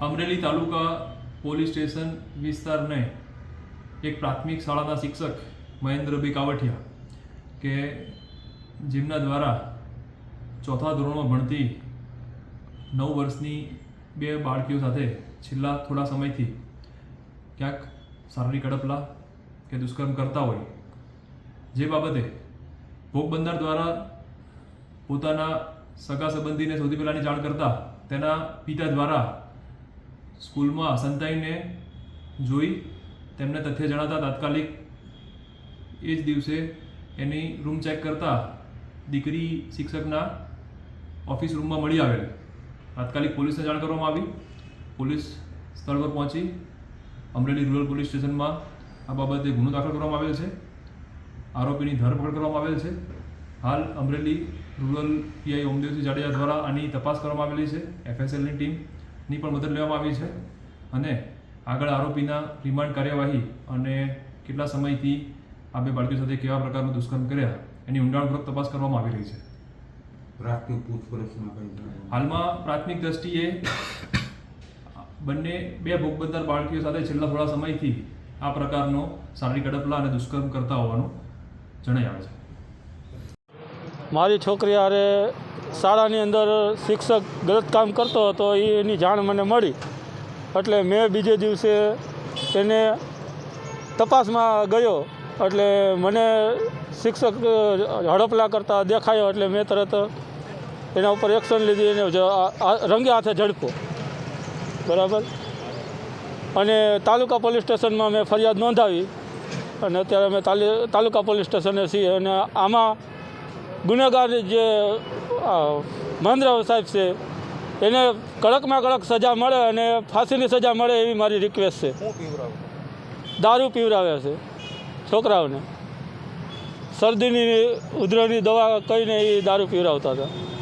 અમરેલી તાલુકા police station વિસ્તારને એક પ્રાથમિક શાળાના શિક્ષક મહેન્દ્રભાઈ કાવઠિયા કે જેમના દ્વારા ચોથા ધોરણમાં ભણતી નવ વર્ષની બે બાળકીઓ સાથે છેલ્લા થોડા સમયથી ક્યાંક શારીરિક અડપલા કે દુષ્કર્મ કરતા હોય, જે બાબતે ભોગ દ્વારા પોતાના સગા સંબંધીને સૌથી પહેલાંની જાણ કરતા તેના પિતા દ્વારા સ્કૂલમાં સંતાઈને જોઈ તેમને તથ્ય જણાતા તાત્કાલિક એ જ દિવસે એની રૂમ ચેક કરતા દીકરી શિક્ષકના ઓફિસ રૂમમાં મળી આવેલ. તાત્કાલિક પોલીસને જાણ કરવામાં આવી. પોલીસ સ્થળ પર પહોંચી અમરેલી રૂરલ પોલીસ સ્ટેશનમાં આ બાબતે ગુનો દાખલ કરવામાં આવેલ છે. આરોપીની ધરપકડ કરવામાં આવેલ છે. હાલ અમરેલી રૂરલ પીઆઈ ઓમદેવસિંહ જાડેજા દ્વારા આની તપાસ કરવામાં આવેલી છે. એફએસએલની ટીમની પણ મદદ લેવામાં આવી છે. અને આગળ આરોપીના રિમાન્ડ કાર્યવાહી અને કેટલા સમયથી આ બે બાળકીઓ સાથે કેવા પ્રકારનું દુષ્કર્મ કર્યા એની ઊંડાણપૂર્વક તપાસ કરવામાં આવી રહી છે. પ્રાથમિક પૂછપરછમાં હાલમાં પ્રાથમિક દ્રષ્ટિએ બંને બે ભોગ બાળકીઓ સાથે છેલ્લા થોડા સમયથી આ પ્રકારનો શારીરિક અડપલા અને દુષ્કર્મ કરતા હોવાનું જણાઈ આવે છે. મારી છોકરી હારે શાળાની અંદર શિક્ષક ગલત કામ કરતો હતો એની જાણ મને મળી. એટલે મેં બીજે દિવસે એને તપાસમાં ગયો. એટલે મને શિક્ષક હડપલા કરતા દેખાયો. એટલે મેં તરત એના ઉપર એક્શન લીધી એને રંગે હાથે ઝડપો. બરાબર? અને તાલુકા પોલીસ સ્ટેશનમાં મેં ફરિયાદ નોંધાવી. અને અત્યારે અમે તાલી, તાલુકા પોલીસ સ્ટેશને છીએ. અને આમાં ગુનેગાર જે મહેન્દ્ર સાહેબ છે. એને કડકમાં કડક સજા મળે અને ફાંસીની સજા મળે એવી મારી રિક્વેસ્ટ છે. દારૂ પીવરાવે છે છોકરાઓને. શરદીની ઉધરણની દવા કહીને એ દારૂ પીવરાવતા હતા.